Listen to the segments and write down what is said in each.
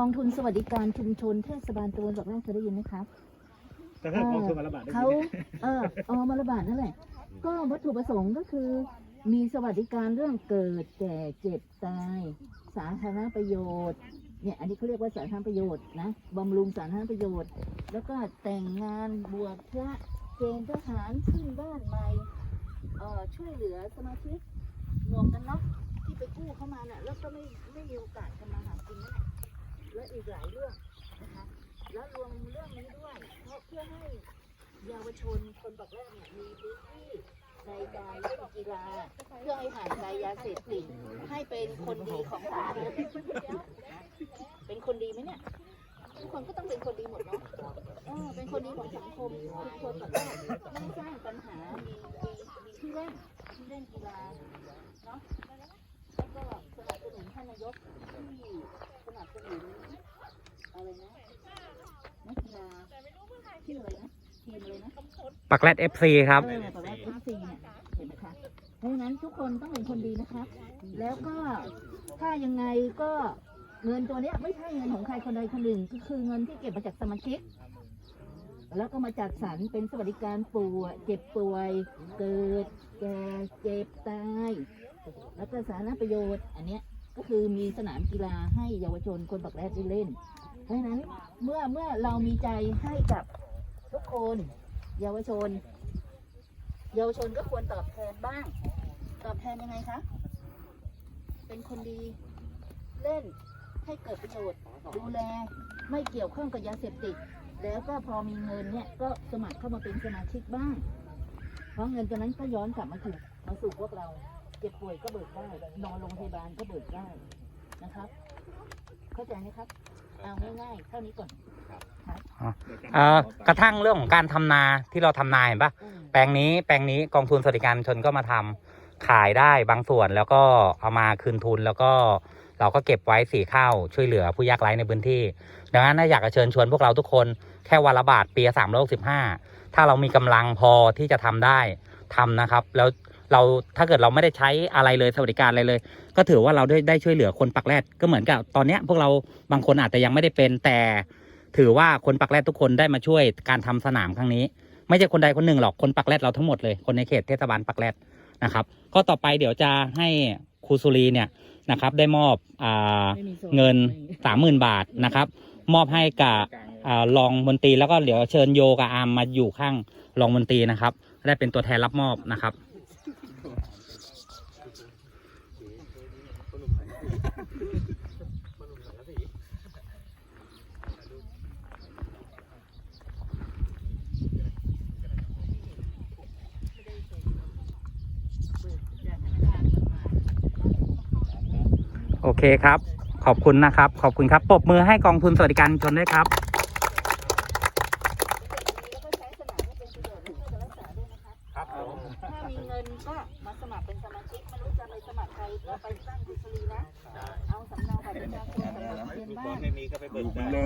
กองทุนสวัสดิการชุมชนเทศบาลตะวันตกแรกเคยได้ยินไหมครับแต่ถ้ากองทุนมาระบาดได้เขายินไหม เออเอามาระบาดนั่นแหละ ก็วัตถุประสงค์ก็คือ มีสวัสดิการเรื่องเกิดแก่เจ็บตาย สาธารณประโยชน์ เนี่ยอันนี้เขาเรียกว่าสาธารณประโยชน์นะบำรุงสาธารณประโยชน์ แล้วก็แต่งงานบวชพระเกณฑ์ทหารขึ้นบ้านใหม่เอ่อช่วยเหลือสมาชิกหมวกกันน็อกที่ไปกู้เข้ามาน่ะแล้วก็ไม่ไม่มีโอกาสทำมาหากินนั่น และอีกหลายเรื่องนะคะแล้วรวมเรื่องนี้ด้วยเพราะเพื่อให้เยาวชนคนปักแรกเนี่ยมีพื้นที่ในการเล่นกีฬาเพื่อให้ห่างไกลยาเสพติดให้เป็นคนดีของสังคมเป็นคนดีไหมเนี่ยทุกคนก็ต้องเป็นคนดีหมดเนาะเออเป็นคนดีของสังคมทุกคนแบบว่าไม่สร้างปัญหามีมีมีที่เล่นที่เล่นกีฬาเนาะแล้วก็สนับสนุนท่านนายกที่ สนับสนุนอะไรนะนักกีฬาชื่ออะไรนะทีมอะไรนะปักแรดเอฟซีครับ เออแบบว่าเอฟซีเนี่ยเห็นไหมคะเพราะฉะนั้นทุกคนต้องเป็นคนดีนะคะแล้วก็ถ้ายังไงก็เงินตัวเนี้ยไม่ใช่เงินของใครคนใดคนหนึ่งก็คือเงินที่เก็บมาจากสมาชิก แล้วก็มาจัดสรรเป็นสวัสดิการป่วยเจ็บป่วย เกิดแก่เจ็บตาย แล้วก็สาธารณประโยชน์ อันเนี้ย ก็คือมีสนามกีฬาให้เยาวชนคนปักแรกได้เล่น เพราะฉะนั้นเมื่อเมื่อเรามีใจให้กับทุกคน เยาวชน เยาวชนก็ควรตอบแทนบ้าง ตอบแทนยังไงคะ เป็นคนดีเล่นให้เกิดประโยชน์ดูแลไม่เกี่ยวข้องกับยาเสพติด แล้วก็พอมีเงินเนี่ยก็สมัครเข้ามาเป็นสมาชิกบ้าง เพราะเงินตัวนั้นก็ย้อนกลับมาถึงมาสู่พวกเรา เจ็บป่วยก็เบิกได้ นอนโรงพยาบาลก็เบิกได้นะครับ เข้าใจไหมครับ เอาง่ายๆเท่านี้ก่อนเอ่อกระทั่งเรื่องของการทำนาที่เราทำนาเห็นปะอืมแปลงนี้แปลงนี้กองทุนสวัสดิการชนก็มาทำขายได้บางส่วนแล้วก็เอามาคืนทุนแล้วก็เราก็เก็บไว้สีข้าวช่วยเหลือผู้ยากไร้ในพื้นที่ ดังนั้นน่าอยากจะเชิญชวนพวกเราทุกคนแค่วันละบาทปีสามร้อยสิบห้าถ้าเรามีกำลังพอที่จะทำได้ทำนะครับ แล้ว เราถ้าเกิดเราไม่ได้ใช้อะไรเลยสวัสดิการอะไรเลย ก็ถือว่าเราได้ได้ช่วยเหลือคนปักแรดก็เหมือนกับตอนเนี้ยพวกเราบางคนอาจจะยังไม่ได้เป็นแต่ ถือว่าคนปักแรดทุกคนได้มาช่วยการทำสนามครั้งนี้ ไม่ใช่คนใดคนหนึ่งหรอกคนปักแรดเราทั้งหมดเลยคนในเขตเทศบาลปักแรดนะครับก็ต่อไปเดี๋ยวจะให้ครูสุรีเนี่ยนะครับได้มอบอ่าไม่มีโซเงินสามหมื่นบาทนะครับ มอบให้กับอ่ารองมนตรีแล้วก็เดี๋ยวเชิญโยกับอาร์มมาอยู่ข้างรองมนตรีนะครับ ได้เป็นตัวแทนรับมอบนะครับ โอเคครับ ขอบคุณนะครับ ขอบคุณครับ ปรบมือให้กองทุนสวัสดิการชนด้วยครับ มีเงินก็มาสมัครเป็นสมาชิกไม่รู้จะไปสมัครใครก็ไปสร้างกุศลีนะ เอาสำเนาบัตรประชาชนสำเนาทะเบียนบ้านไม่มีก็ไปเบิกได้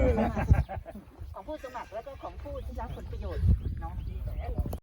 ของผู้สมัครแล้วก็ของผู้ที่รับผลประโยชน์เนาะ